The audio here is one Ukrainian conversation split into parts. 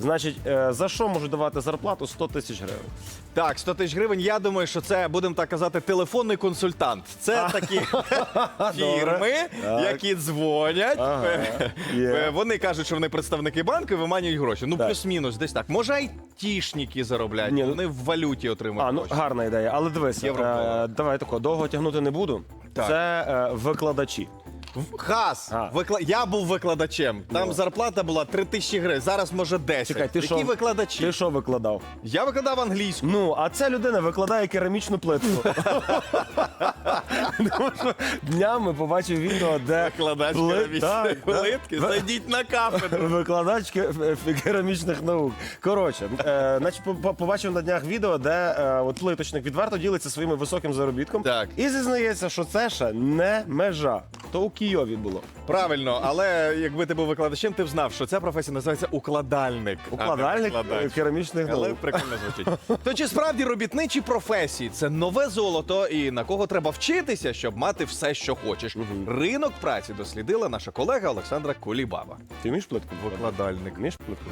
Значить, е, за що можуть давати зарплату 100 тисяч гривень? Так, 100 тисяч гривень. Я думаю, що це будемо так казати телефонний консультант. Це такі фірми, Так. які дзвонять. Ага, Е, є. е, Вони кажуть, що вони представники банку і виманюють гроші. Ну, Так. плюс-мінус, десь так. Може, айтішники заробляють. Ні, ну- Вони в валюті отримують А, ну гроші. гарна ідея. Але дивися, Євро-долар. е, давай тако, довго тягнути не буду. Так. Це е, викладачі. Хас, А. викла... я був викладачем. Там зарплата була 3 тисячі гривень, зараз може 10. Чекай, ти Які що? викладачі? Ти що викладав? Я викладав англійську. Ну, а ця людина викладає керамічну плитку. Тому що днями побачив відео, де Викладач Пли- керамічної так, так. плитки. Зайдіть на кафедру. Викладач ке- ф- керамічних наук. Коротше, е, значить, по- по- побачив на днях відео, де е, от плиточник відверто ділиться своїм високим заробітком. Так. І зізнається, що це ще не межа. То у Києві було. Правильно, але якби ти був викладачем, ти б знав, що ця професія називається укладальник. а не Укладальник викладач. е, керамічних Але наук. прикольно звучить. То чи справді робітничі професії це нове золото, і на кого треба вчитися, щоб мати все, що хочеш? Ринок праці дослідила наша колега Олександра Кулібаба. Ти вмієш плитку? Викладальник. Вмієш плитку?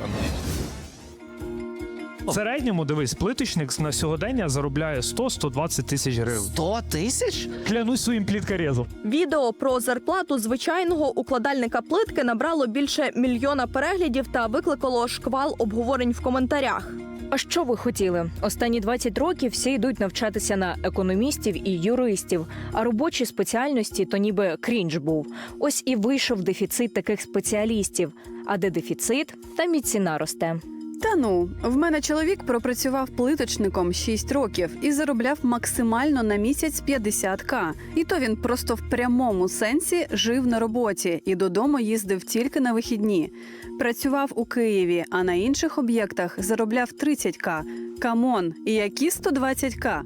В середньому, дивись, плиточник на сьогодення заробляє 100-120 тисяч гривень. 100 тисяч? Клянусь своїм пліткарезом. Відео про зарплату звичайного укладальника плитки набрало більше мільйона переглядів та викликало шквал обговорень в коментарях. А що ви хотіли? Останні 20 років всі йдуть навчатися на економістів і юристів, а робочі спеціальності то ніби крінж був. Ось і вийшов дефіцит таких спеціалістів. А де дефіцит, там і ціна росте. Та ну, в мене чоловік пропрацював плиточником 6 років і заробляв максимально на місяць 50к. І то він просто в прямому сенсі жив на роботі і додому їздив тільки на вихідні. Працював у Києві, а на інших об'єктах заробляв 30к. Камон, і які 120к?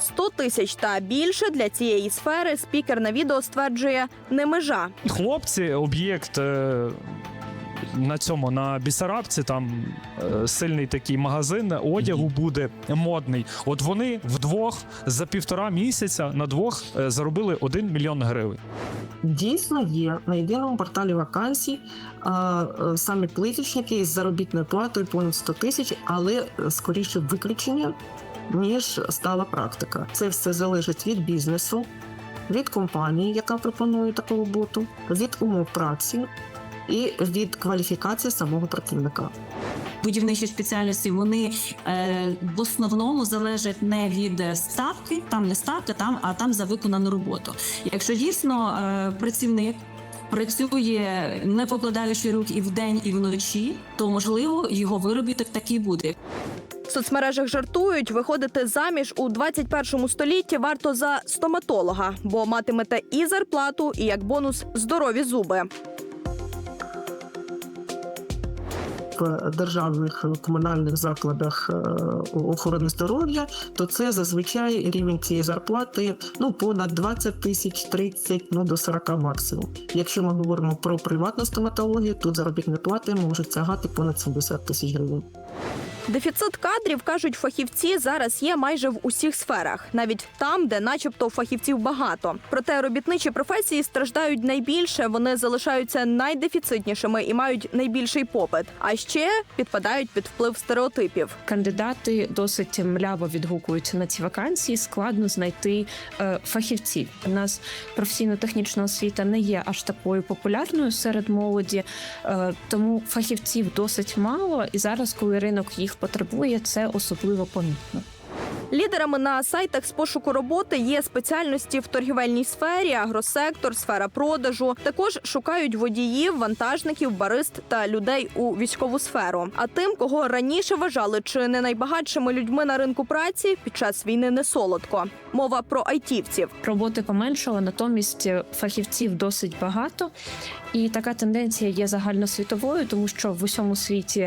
100 тисяч та більше для цієї сфери спікер на відео стверджує не межа. Хлопці, об'єкт. е, На цьому на Бісарабці там е, сильний такий магазин одягу буде модний. От вони вдвох за півтора місяця на двох е, заробили 1 мільйон гривень. Дійсно є на єдиному порталі вакансій а, е, саме плиточники із заробітною платою понад 100 тисяч, але скоріше виключення, ніж стала практика. Це все залежить від бізнесу, від компанії, яка пропонує таку роботу, від умов праці і від кваліфікації самого працівника. будівничі спеціальності вони е, в основному залежать не від ставки, там не ставка, там а там за виконану роботу. Якщо дійсно е, працівник працює не покладаючи рук і вдень, і вночі, то можливо його виробіток такий буде. В соцмережах жартують, виходити заміж у 21 столітті варто за стоматолога, бо матимете і зарплату, і як бонус здорові зуби. В державних комунальних закладах е, охорони здоров'я, то це зазвичай рівень цієї зарплати ну понад 20 тисяч 30, ну до 40 максимум. Якщо ми говоримо про приватну стоматологію, то заробітні плати можуть сягати понад 70 тисяч гривень. Дефіцит кадрів кажуть фахівці зараз є майже в усіх сферах, навіть там, де, начебто, фахівців багато. Проте робітничі професії страждають найбільше. Вони залишаються найдефіцитнішими і мають найбільший попит. А ще підпадають під вплив стереотипів. Кандидати досить мляво відгукуються на ці вакансії. Складно знайти е, фахівців. У нас професійно-технічна освіта не є аж такою популярною серед молоді, е, тому фахівців досить мало. І зараз, коли ринок їх потребує, це особливо помітно. Лідерами на сайтах з пошуку роботи є спеціальності в торгівельній сфері, агросектор, сфера продажу. Також шукають водіїв, вантажників, барист та людей у військову сферу. А тим, кого раніше вважали чи не найбагатшими людьми на ринку праці, під час війни не солодко. Мова про айтівців. Роботи поменшало, натомість е, фахівців досить багато. І така тенденція є загальносвітовою, тому що в усьому світі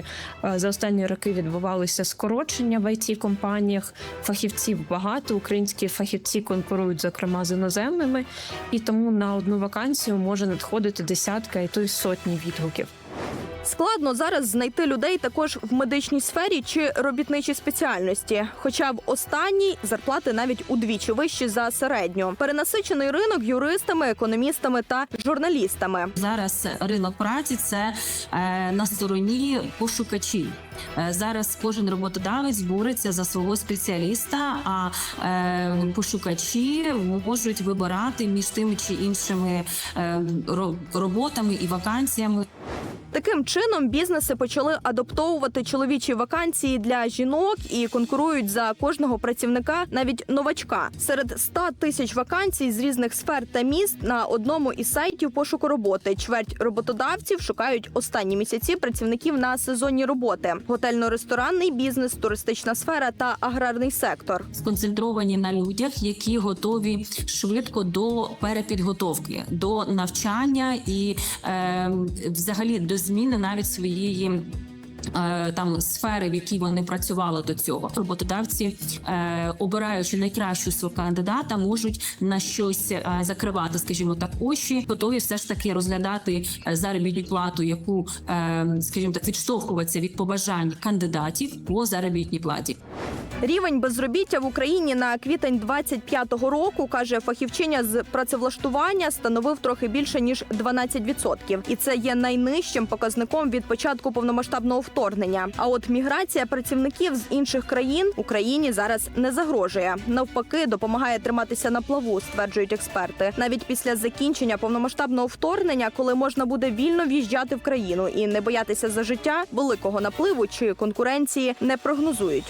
е, за останні роки відбувалися скорочення в it компаніях. Фахівців багато. Українські фахівці конкурують, зокрема, з іноземними, і тому на одну вакансію може надходити десятка і то й сотні відгуків. Складно зараз знайти людей також в медичній сфері чи робітничій спеціальності. Хоча в останній зарплати навіть удвічі вищі за середню. Перенасичений ринок юристами, економістами та журналістами. Зараз ринок праці це е, на стороні пошукачів. Е, зараз кожен роботодавець бореться за свого спеціаліста, а е, пошукачі можуть вибирати між тими чи іншими роботами і вакансіями. Таким чином бізнеси почали адаптовувати чоловічі вакансії для жінок і конкурують за кожного працівника, навіть новачка. Серед 100 тисяч вакансій з різних сфер та міст на одному із сайтів пошуку роботи. Чверть роботодавців шукають останні місяці працівників на сезонні роботи: готельно-ресторанний бізнес, туристична сфера та аграрний сектор. сконцентровані на людях, які готові швидко до перепідготовки, до навчання і е, взагалі до зміни навіть своєї. Е, Там сфери, в якій вони працювали до цього, роботодавці, е, обираючи найкращу свого кандидата, можуть на щось е, закривати, скажімо так, очі, готові все ж таки розглядати заробітну плату, яку, скажімо так, відштовхуватися від побажань кандидатів по заробітній платі. Рівень безробіття в Україні на квітень 25-го року каже фахівчиня з працевлаштування становив трохи більше ніж 12%. і це є найнижчим показником від початку повномасштабного вторгнення. А от міграція працівників з інших країн Україні зараз не загрожує. Навпаки, допомагає триматися на плаву, стверджують експерти. Навіть після закінчення повномасштабного вторгнення, коли можна буде вільно в'їжджати в країну і не боятися за життя, великого напливу чи конкуренції не прогнозують.